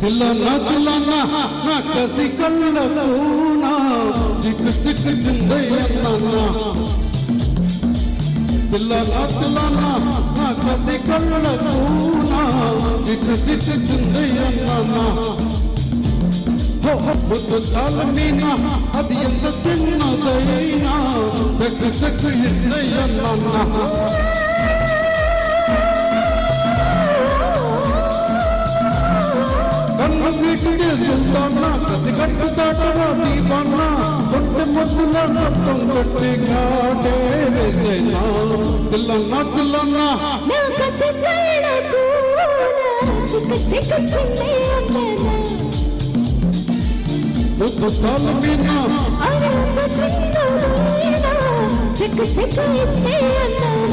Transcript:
తిల్లన్న తిల్లన్న నా కసి కళ్ళలోన చిక్కు చిక్కు చిందయ్యన్న తిల్లన్న తిల్లన్న నా కసి కళ్ళలోన చిక్కు చిక్కు చిందయ్యన్న బుద్ధు తాళమీన అది ఎంత చిన్నదైనా. చక్కు చక్కు ఇందయ్యన్న వీటికి సుల్తాన కసి కట్టు దాటరా దీపన్న కొట్టు ముద్దుల మొత్తం కొట్టి కాటే వేసేనా తిల్లన్న తిల్లన్న నా కసి కళ్ళకు చిక్క చిక్క చిన్ని ఇచ్చే అన్నాను